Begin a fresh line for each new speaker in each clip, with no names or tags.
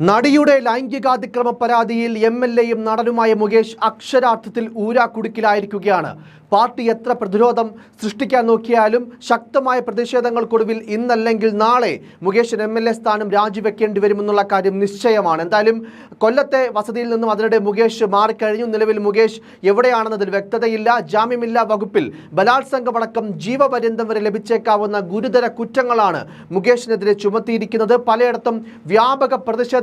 നടിയുടെ ലൈംഗികാതിക്രമ പരാതിയിൽ M L എയും നടനുമായ മുകേഷ് അക്ഷരാർത്ഥത്തിൽ ഊരാക്കുടുക്കിലായിരിക്കുകയാണ്. പാർട്ടി എത്ര പ്രതിരോധം സൃഷ്ടിക്കാൻ നോക്കിയാലും ശക്തമായ പ്രതിഷേധങ്ങൾക്കൊടുവിൽ ഇന്നല്ലെങ്കിൽ നാളെ മുകേഷിന് എം എൽ എ സ്ഥാനം രാജിവെക്കേണ്ടി വരുമെന്നുള്ള കാര്യം നിശ്ചയമാണ്. എന്തായാലും കൊല്ലത്തെ വസതിയിൽ നിന്നും അതിനിടെ മുകേഷ് മാറിക്കഴിഞ്ഞു. നിലവിൽ മുകേഷ് എവിടെയാണെന്നതിൽ വ്യക്തതയില്ല. ജാമ്യമില്ലാ വകുപ്പിൽ ബലാത്സംഗമടക്കം ജീവപര്യന്തം വരെ ലഭിച്ചേക്കാവുന്ന ഗുരുതര കുറ്റങ്ങളാണ് മുകേഷിനെതിരെ ചുമത്തിയിരിക്കുന്നത്. പലയിടത്തും വ്യാപക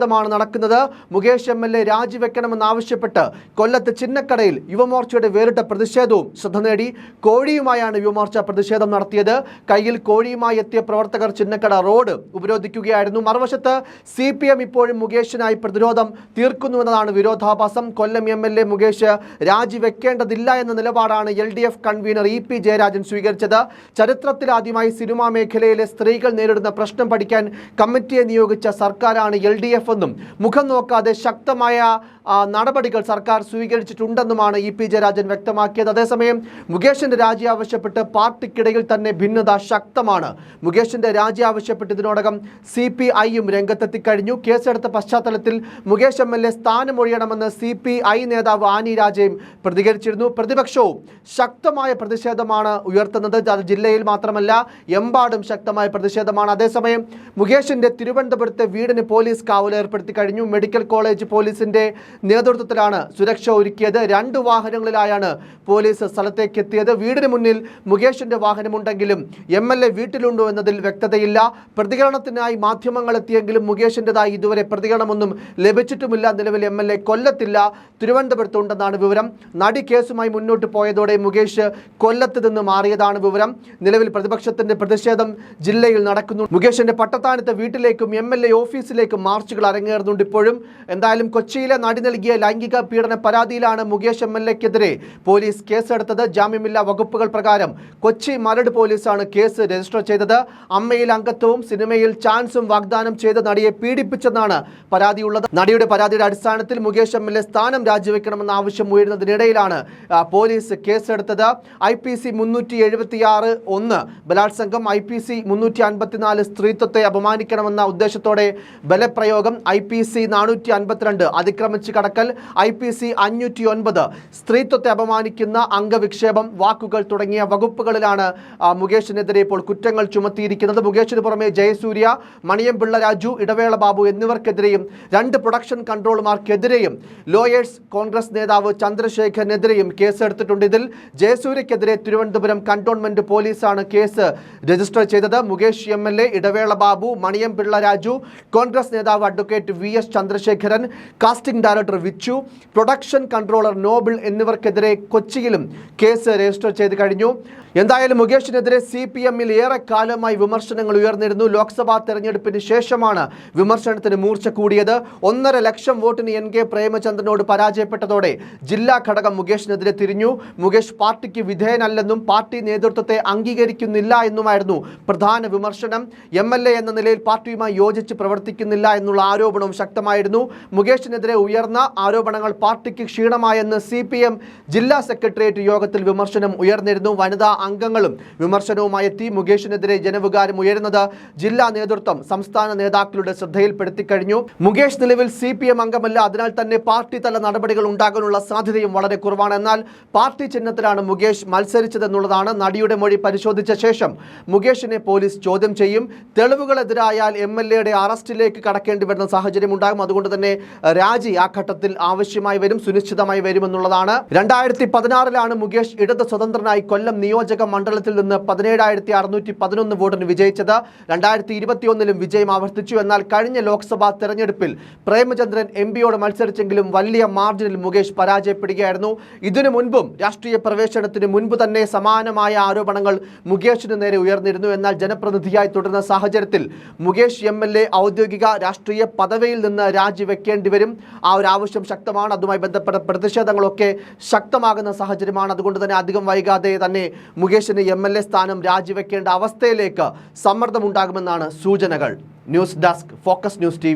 പ്രതിഷേധമാണ് നടക്കുന്നത്. മുകേഷ് എം എൽ എ രാജിവെക്കണമെന്നാവശ്യപ്പെട്ട് കൊല്ലത്ത് ചിന്നക്കടയിൽ യുവമോർച്ചയുടെ വേറിട്ട പ്രതിഷേധവും ശ്രദ്ധ നേടി. കോഴിയുമായാണ് യുവമോർച്ച പ്രതിഷേധം നടത്തിയത്. കയ്യിൽ കോഴിയുമായി എത്തിയ പ്രവർത്തകർ ചിന്നക്കട റോഡ് ഉപരോധിക്കുകയായിരുന്നു. മറുവശത്ത് സി പി എം ഇപ്പോഴും മുകേഷിനായി പ്രതിരോധം തീർക്കുന്നുവെന്നതാണ് വിരോധാഭാസം. Kollam M L A Mukesh രാജിവെക്കേണ്ടതില്ല എന്ന നിലപാടാണ് L D F convener E P Jayarajan സ്വീകരിച്ചത്. ചരിത്രത്തിലാദ്യമായി സിനിമാ മേഖലയിലെ സ്ത്രീകൾ നേരിടുന്ന പ്രശ്നം പഠിക്കാൻ കമ്മിറ്റിയെ നിയോഗിച്ച സർക്കാരാണ് എൽ ഡി എഫ് എന്നും മുഖം നോക്കാതെ ശക്തമായ നടപടികൾ സർക്കാർ സ്വീകരിച്ചിട്ടുണ്ടെന്നുമാണ് ഇ പി ജയരാജൻ വ്യക്തമാക്കിയത്. അതേസമയം മുകേഷിന്റെ രാജി ആവശ്യപ്പെട്ട് പാർട്ടിക്കിടയിൽ തന്നെ ഭിന്നത ശക്തമാണ്. മുകേഷിന്റെ രാജി ആവശ്യപ്പെട്ട് ഇതിനോടകം സി പി ഐയും രംഗത്തെത്തിക്കഴിഞ്ഞു. കേസെടുത്ത പശ്ചാത്തലത്തിൽ മുകേഷ് എം എൽ എ സ്ഥാനമൊഴിയണമെന്ന് സി പി ഐ നേതാവ് ആനി രാജയും പ്രതികരിച്ചിരുന്നു. പ്രതിപക്ഷവും ശക്തമായ പ്രതിഷേധമാണ് ഉയർത്തുന്നത്. അത് ജില്ലയിൽ മാത്രമല്ല എമ്പാടും ശക്തമായ പ്രതിഷേധമാണ്. അതേസമയം മുകേഷിന്റെ തിരുവനന്തപുരത്തെ വീടിന് പോലീസ് കാവൽ ഏർപ്പെടുത്തി കഴിഞ്ഞു. മെഡിക്കൽ കോളേജ് പോലീസിന്റെ നേതൃത്വത്തിലാണ് സുരക്ഷ ഒരുക്കിയത്. രണ്ട് വാഹനങ്ങളിലായാണ് പോലീസ് സ്ഥലത്തേക്ക് എത്തിയത് വീടിന് മുന്നിൽ മുകേഷിന്റെ വാഹനമുണ്ടെങ്കിലും എം എൽ എ വീട്ടിലുണ്ടോ എന്നതിൽ വ്യക്തതയില്ല. പ്രതികരണത്തിനായി മാധ്യമങ്ങൾ എത്തിയെങ്കിലും മുകേഷിന്റെതായി ഇതുവരെ പ്രതികരണമൊന്നും ലഭിച്ചിട്ടുമില്ല. നിലവിൽ എം എൽ എ കൊല്ലത്തില്ല. തിരുവനന്തപുരത്തുണ്ടെന്നാണ് വിവരം. നടി കേസുമായി മുന്നോട്ട് പോയതോടെ മുകേഷ് കൊല്ലത്ത് നിന്ന് മാറിയതാണ് വിവരം. നിലവിൽ പ്രതിപക്ഷത്തിന്റെ പ്രതിഷേധം ജില്ലയിൽ നടക്കുന്നു. മുകേഷിന്റെ പട്ടത്താനത്തെ വീട്ടിലേക്കും എം എൽ എ ഓഫീസിലേക്കും മാർച്ചുകൾ അരങ്ങേറുന്നുണ്ട് ഇപ്പോഴും. എന്തായാലും കൊച്ചിയിലെ നടി നൽകിയ ലൈംഗിക പീഡന പരാതിയിലാണ് മുകേഷ് എം എൽ എക്കെതിരെ പോലീസ് കേസെടുത്തത്. ജാമ്യമില്ലാ വകുപ്പുകൾ പ്രകാരം കൊച്ചി മരട് പോലീസാണ് കേസ് രജിസ്റ്റർ ചെയ്തത്. അമ്മയിൽ അംഗത്വവും സിനിമയിൽ ചാൻസും വാഗ്ദാനം ചെയ്ത് നടിയെ പീഡിപ്പിച്ചെന്നാണ് പരാതിയുള്ളത്. നടിയുടെ പരാതിയുടെ അടിസ്ഥാനത്തിൽ മുകേഷ് എം എൽ എ സ്ഥാനം രാജിവെക്കണമെന്ന ആവശ്യം ഉയരുന്നതിനിടയിലാണ് പോലീസ് കേസെടുത്തത്. ഐ പി സി മുന്നൂറ്റി എഴുപത്തിയാറ് ഒന്ന്. ബലാത്സംഗം ഐ പി സി മുന്നൂറ്റി അൻപത്തിനാല് സ്ത്രീത്വത്തെ അപമാനിക്കണമെന്ന ഉദ്ദേശത്തോടെ ബലപ്രയോഗം ഐ പി സി നാനൂറ്റി അൻപത്തിരണ്ട് അതിക്രമിച്ച് കടക്കൽ ഐ പി സി അഞ്ഞൂറ്റി ഒൻപത് സ്ത്രീത്വത്തെ അപമാനിക്കുന്ന അംഗവിക്ഷേപം വാക്കുകൾ തുടങ്ങിയ വകുപ്പുകളിലാണ് മുകേഷിനെതിരെ ഇപ്പോൾ കുറ്റങ്ങൾ ചുമത്തിയിരിക്കുന്നത്. മുകേഷിന് പുറമെ ജയസൂര്യ മണിയംപിള്ള രാജു ഇടവേള ബാബു എന്നിവർക്കെതിരെയും രണ്ട് പ്രൊഡക്ഷൻ കൺട്രോളർമാർക്കെതിരെയും ലോയേഴ്സ് കോൺഗ്രസ് നേതാവ് ചന്ദ്രശേഖരനെതിരെയും കേസെടുത്തിട്ടുണ്ട്. ഇതിൽ ജയസൂര്യക്കെതിരെ തിരുവനന്തപുരം കന്റോൺമെന്റ് പോലീസാണ് കേസ് രജിസ്റ്റർ ചെയ്തത്. Mukesh M L A Idavela Babu Maniyanpilla Raju Congress നേതാവ് advocate V S Chandrasekharan casting director Vichu production controller Noble എന്നിവർക്കെതിരെ കൊച്ചിയിലും കേസ് രജിസ്റ്റർ ചെയ്ത് കഴിഞ്ഞു. എന്തായാലും മുകേഷിനെതിരെ സി പി എമ്മിൽ ഏറെ കാലമായി വിമർശനങ്ങൾ ഉയർന്നിരുന്നു. ലോക്സഭാ തെരഞ്ഞെടുപ്പിന് ശേഷമാണ് വിമർശനത്തിന് മൂർച്ച കൂടിയത്. ഒന്നര ലക്ഷം വോട്ടിന് എൻ കെ പ്രേമചന്ദ്രനോട് പരാജയപ്പെട്ടതോടെ ജില്ലാ ഘടകം മുകേഷിനെതിരെ തിരിഞ്ഞു. മുകേഷ് പാർട്ടിക്ക് വിധേയനല്ലെന്നും പാർട്ടി നേതൃത്വത്തെ അംഗീകരിക്കുന്നില്ല എന്നുമായിരുന്നു പ്രധാന വിമർശനം. എ എന്ന നിലയിൽ പാർട്ടിയുമായി യോജിച്ച് പ്രവർത്തിക്കുന്നില്ല എന്നുള്ള ആരോപണവും ശക്തമായിരുന്നു. മുകേഷിനെതിരെ ഉയർന്ന ആരോപണങ്ങൾ പാർട്ടിക്ക് ക്ഷീണമായെന്ന് സി പി എം ജില്ലാ സെക്രട്ടേറിയറ്റ് യോഗത്തിൽ വിമർശനം ഉയർന്നിരുന്നു. വനിതാ അംഗങ്ങളും വിമർശനവുമായി എത്തി മുകേഷിനെതിരെ ജനവികാരം ഉയരുന്നത് ജില്ലാ നേതൃത്വം സംസ്ഥാന നേതാക്കളുടെ ശ്രദ്ധയിൽപ്പെടുത്തി കഴിഞ്ഞു. മുകേഷ് നിലവിൽ സി പി എം അംഗമല്ല. അതിനാൽ തന്നെ പാർട്ടി തല നടപടികൾ ഉണ്ടാകാനുള്ള സാധ്യതയും വളരെ കുറവാണ്. എന്നാൽ പാർട്ടി ചിഹ്നത്തിലാണ് മുകേഷ് മത്സരിച്ചതെന്നുള്ളതാണ് നടിയുടെ മൊഴി പരിശോധിച്ച ശേഷം മുകേഷിനെ പോലീസ് ചോദ്യം ചെയ്യും. തെളിവുകളെതിരായാൽ എം എൽ എയുടെ അറസ്റ്റിലേക്ക് കടക്കേണ്ടി വരുന്ന സാഹചര്യം ഉണ്ടാകും. അതുകൊണ്ട് തന്നെ രാജി ആ ഘട്ടത്തിൽ ആവശ്യമായി വരും സുനിശ്ചിതമായി വരുമെന്നുള്ളതാണ്. രണ്ടായിരത്തി പതിനാറിലാണ് മുകേഷ് ഇടത് സ്വതന്ത്രനായി കൊല്ലം നിയോജക മണ്ഡലത്തിൽ നിന്ന് പതിനേഴായിരത്തി അറുന്നൂറ്റി പതിനൊന്ന് വോട്ടിന് വിജയിച്ചത്. രണ്ടായിരത്തി ഇരുപത്തിയൊന്നിലും വിജയം ആവർത്തിച്ചു. എന്നാൽ കഴിഞ്ഞ ലോക്സഭാ തെരഞ്ഞെടുപ്പിൽ പ്രേമചന്ദ്രൻ എം പിയോട് മത്സരിച്ചെങ്കിലും വലിയ മാർജിനിൽ മുകേഷ് പരാജയപ്പെടുകയായിരുന്നു. ഇതിനു മുൻപും രാഷ്ട്രീയ പ്രവേശനത്തിന് മുൻപ് തന്നെ സമാനമായ ആരോപണങ്ങൾ മുകേഷിന് നേരെ ഉയർന്നിരുന്നു. എന്നാൽ ജനപ്രതിനിധിയായി തുടരുന്ന സാഹചര്യത്തിൽ മുകേഷ് എ ഔദ്യോഗിക രാഷ്ട്രീയ പദവിയിൽ നിന്ന് രാജിവെക്കേണ്ടി വരും. ആ ഒരു ആവശ്യം ശക്തമാണ്. അതുമായി ബന്ധപ്പെട്ട പ്രതിഷേധങ്ങളൊക്കെ ശക്തമാകുന്ന സാഹചര്യമാണ്. അതുകൊണ്ട് തന്നെ അധികം വൈകാതെ തന്നെ മുകേഷിന് എം എൽ എ സ്ഥാനം രാജിവെക്കേണ്ട അവസ്ഥയിലേക്ക് സമ്മർദ്ദമുണ്ടാകുമെന്നാണ് സൂചനകൾ. News desk focus news T